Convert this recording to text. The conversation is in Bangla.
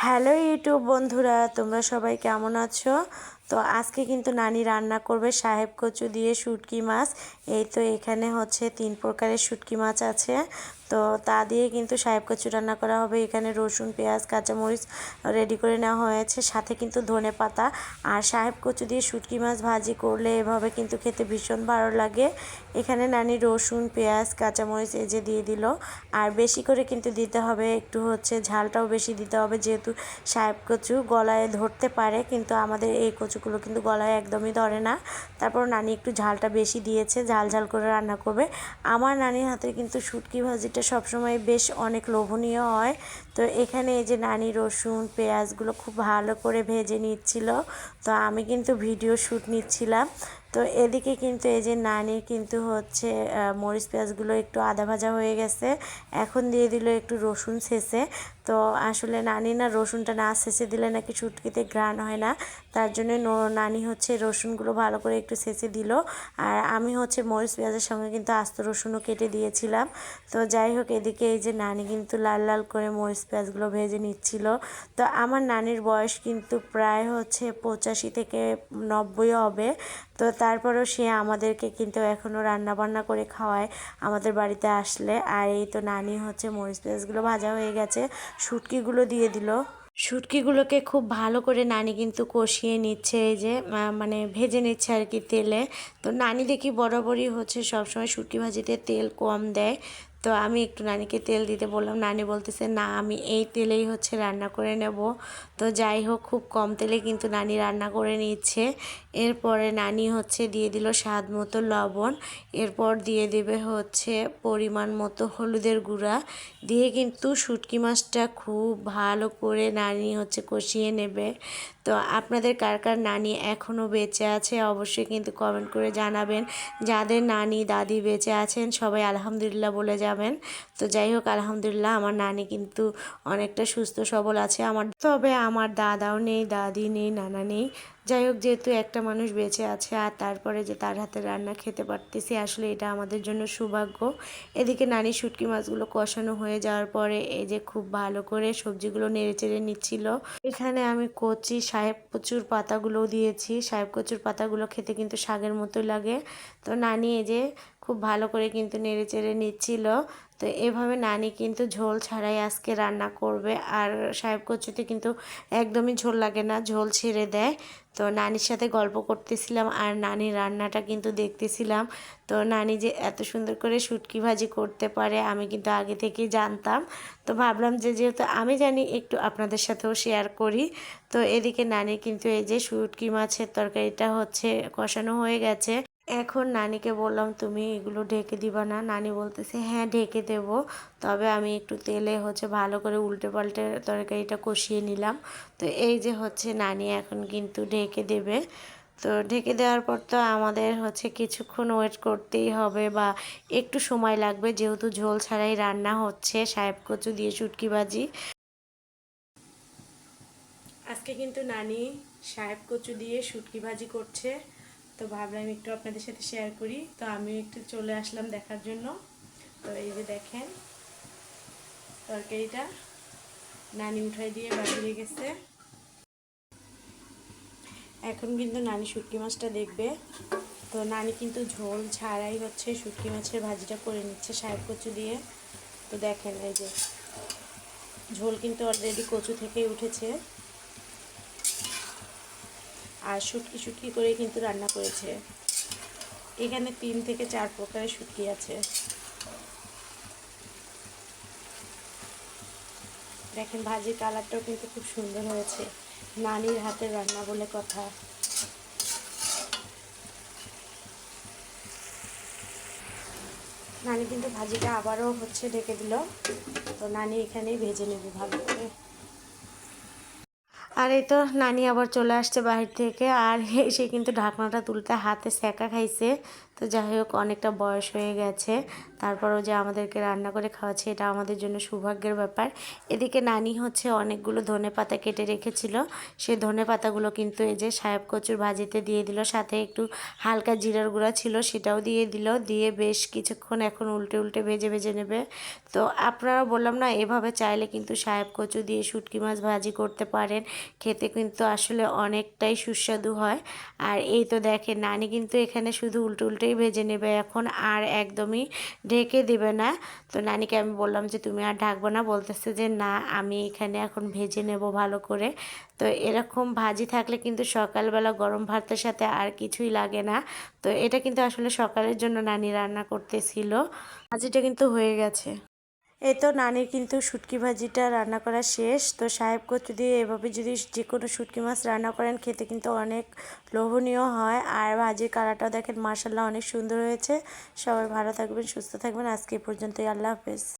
হ্যালো ইউটিউব বন্ধুরা তোমরা সবাই কেমন আছো? তো আজকে কিন্তু নানি রান্না করবে সাহেব কচু দিয়ে শুটকি মাছ। এই তো এখানে হচ্ছে তিন প্রকারের শুটকি মাছ আছে। তো তা দিয়ে কিন্তু সাহেব কচু রান্না করা হবে। এখানে রসুন, পেঁয়াজ, কাঁচামরিচ রেডি করে নেওয়া হয়েছে। সাথে কিন্তু ধনে পাতা। আর সাহেব কচু দিয়ে শুটকি মাছ ভাজি করলে এভাবে কিন্তু খেতে ভীষণ ভালো লাগে। এখানে নানি রসুন, পেঁয়াজ, কাঁচামরিচ এই যে দিয়ে দিল। আর বেশি করে কিন্তু দিতে হবে। একটু হচ্ছে ঝালটাও বেশি দিতে হবে। যেহেতু সাহেব কচু গলায় ধরতে পারে, কিন্তু আমাদের এই কচুগুলো কিন্তু গলায় একদমই ধরে না। তারপর নানি একটু ঝালটা বেশি দিয়েছে, ঝাল ঝাল করে রান্না করবে। আমার নানির হাতে কিন্তু শুটকি ভাজিটা সবসময় বেশ অনেক লোভনীয় হয়। তো এখানে এই যে নানি রসুন, পেঁয়াজগুলো খুব ভালো করে ভেজে নিচ্ছিল। তো আমি কিন্তু ভিডিও শ্যুট নিচ্ছিলাম। তো এদিকে কিন্তু এই যে নানির কিন্তু হচ্ছে মরিচ পেঁয়াজগুলো একটু আদা ভাজা হয়ে গেছে। এখন দিয়ে দিল একটু রসুন শেষে তো আসলে নানি না রসুনটা না শেষে দিলে নাকি শুটকিতে গ্রান হয় না। তার জন্য নানি হচ্ছে রসুনগুলো ভালো করে একটু শেষে দিল। আর আমি হচ্ছে মরিচ, পেঁয়াজের সঙ্গে কিন্তু আস্ত রসুনও কেটে দিয়েছিলাম। তো যাই হোক, এদিকে এই যে নানি কিন্তু লাল লাল করে মরিচ, পেঁয়াজগুলো ভেজে নিচ্ছিল। তো আমার নানির বয়স কিন্তু প্রায় হচ্ছে পঁচাশি থেকে নব্বই হবে। তো তারপরেও সে আমাদেরকে কিন্তু এখনও রান্না বান্না করে খাওয়ায় আমাদের বাড়িতে আসলে। আর এই তো নানি হচ্ছে মরিচ, পেঁয়াজগুলো ভাজা হয়ে গেছে। শুটকিগুলো দিয়ে দিল। শুটকিগুলোকে খুব ভালো করে নানি কিন্তু কষিয়ে নিচ্ছে এই যে মানে ভেজে নিচ্ছে আর কি তেলে। তো নানি দেখি বরাবরই হচ্ছে সবসময় শুটকি ভাজিতে তেল কম দেয়। তো আমি একটু নানিকে তেল দিতে বললাম। নানি বলতেছে, না, আমি এই তেলেই হচ্ছে রান্না করে নেব। তো যাই হোক, খুব কম তেলে কিন্তু নানি রান্না করে নিচ্ছে। এরপরে নানি হচ্ছে দিয়ে দিল স্বাদ মতো লবণ। এরপর দিয়ে দেবে হচ্ছে পরিমাণ মতো হলুদের গুঁড়া। দিয়ে কিন্তু শুটকি মাছটা খুব ভালো করে নানি হচ্ছে কষিয়ে নেবে। তো আপনাদের কার কার নানি এখনও বেঁচে আছে অবশ্যই কিন্তু কমেন্ট করে জানাবেন। যাদের নানি, দাদি বেঁচে আছেন সবাই আলহামদুলিল্লাহ বলে যাবেন। তো যাই হোক, আলহামদুলিল্লাহ আমার নানি কিন্তু অনেকটা সুস্থ সবল আছে। আমার তবে আমার দাদাও নেই, দাদি নেই, নানা নেই। যাই হোক, যেহেতু একটা মানুষ বেঁচে আছে আর তারপরে যে তার হাতে রান্না খেতে পারতেছি, আসলে এটা আমাদের জন্য সৌভাগ্য। এদিকে নানি শুটকি মাছগুলো কষানো হয়ে যাওয়ার পরে এই যে খুব ভালো করে সবজিগুলো নেড়ে চেড়ে নিচ্ছিল। এখানে আমি কচি, সাহেব কচুর পাতাগুলো দিয়েছি। সাহেব কচুর পাতাগুলো খেতে কিন্তু শাকের মতো লাগে। তো নানি এই যে খুব ভালো করে কিন্তু নেড়ে চেড়ে নিচ্ছিল। তো এভাবে নানি কিন্তু ঝোল ছাড়াই আজকে রান্না করবে। আর সাহেব কচুতে কিন্তু একদমই ঝোল লাগে না, ঝোল ছেড়ে দেয়। তো নানির সাথে গল্প করতেছিলাম আর নানির রান্নাটা কিন্তু দেখতেছিলাম। তো নানি যে এত সুন্দর করে শুটকি ভাজি করতে পারে, আমি কিন্তু আগে থেকেই জানতাম। তো ভাবলাম যে যেহেতু আমি জানি, একটু আপনাদের সাথেও শেয়ার করি। তো এদিকে নানি কিন্তু এই যে শুটকি মাছের তরকারিটা হচ্ছে, কষানো হয়ে গেছে। এখন নানিকে বললাম, তুমি এগুলো ঢেকে দিবা না। নানি বলতেছে হ্যাঁ ঢেকে দেব। তবে আমি একটু তেলে হচ্ছে ভালো করে উল্টে পাল্টে তরকারিটা কষিয়ে নিলাম। তো এই যে হচ্ছে নানি এখন কিন্তু ঢেকে দেবে। তো ঢেকে দেওয়ার পর তো আমাদের হচ্ছে কিছুক্ষণ ওয়েট করতেই হবে বা একটু সময় লাগবে। যেহেতু ঝোল ছাড়াই রান্না হচ্ছে সাহেব কচু দিয়ে শুটকি ভাজি। আজকে কিন্তু নানি সাহেব কচু দিয়ে শুটকি ভাজি করছে। তো ভাবলাম একটু আপনাদের সাথে শেয়ার করি। তো আমি একটু চলে আসলাম দেখার জন্য। তো এই যে দেখেন, তরকারিটা নানি উঠাই দিয়ে বাড়িয়ে গেছে। এখন কিন্তু নানি শুটকি মাছটা দেখবে। তো নানি কিন্তু ঝোল ছাড়াই হচ্ছে শুটকি মাছের ভাজিটা করে নিচ্ছে সাহেব কচু দিয়ে। তো দেখেন এই যে, ঝোল কিন্তু অলরেডি কচু থেকেই উঠেছে। আর শুটকি শুটকি করে কিন্তু রান্না করেছে। এখানে তিন থেকে চার প্রকারের শুটকি আছে। দেখেন, ভাজির কালারটাও কিন্তু খুব সুন্দর হয়েছে। নানির হাতের রান্না বলে কথা। নানি কিন্তু ভাজিটা আবারও হচ্ছে ডেকে দিল। তো নানি এখানেই ভেজে নেবে ভালো করে। আর এই তো নানি আবার চলে আসছে বাহির থেকে, আর এসে কিন্তু ঢাকনাটা তুলতে হাতে সেকা খাইছে। তো যাই হোক, অনেকটা বয়স হয়ে গেছে। তারপরও যে আমাদেরকে রান্না করে খাওয়াচ্ছে, এটা আমাদের জন্য সৌভাগ্যের ব্যাপার। এদিকে নানি হচ্ছে অনেকগুলো ধনে পাতা কেটে রেখেছিল। সেই ধনে পাতাগুলো কিন্তু এই যে সাহেব কচুর ভাজিতে দিয়ে দিল, সাথে একটু হালকা জিরার গুঁড়া ছিল, সেটাও দিয়ে দিল। দিয়ে বেশ কিছুক্ষণ এখন উল্টে উল্টে ভেজে ভেজে নেবে। তো আপনারা বললাম না, এভাবে চাইলে কিন্তু সাহেব কচু দিয়ে শুটকি মাছ ভাজি করতে পারেন। খেতে কিন্তু আসলে অনেকটাই সুস্বাদু হয়। আর এই তো দেখেন, নানি কিন্তু এখানে শুধু উল্টে উল্টে উল্টেই ভেজে নেবে। এখন আর একদমই ঢেকে দিবে না। তো নানিকে আমি বললাম যে, তুমি আর ঢাকবো না। বলতেছে যে, না, আমি এখানে এখন ভেজে নেব ভালো করে। তো এরকম ভাজি থাকলে কিন্তু সকালবেলা গরম ভাতের সাথে আর কিছুই লাগে না। তো এটা কিন্তু আসলে সকালের জন্য নানি রান্না করতেছিল। ভাজিটা কিন্তু হয়ে গেছে। এই তো নানির কিন্তু শুটকি ভাজিটা রান্না করা শেষ। তো সাহেব কচু দিয়ে এভাবে যদি যে কোনো শুটকি মাছ রান্না করেন, খেতে কিন্তু অনেক লোভনীয় হয়। আর ভাজির কালারটাও দেখেন মার্শাল্লাহ অনেক সুন্দর হয়েছে। সবাই ভালো থাকবেন, সুস্থ থাকবেন। আজকে পর্যন্তই। আল্লাহ হাফেজ।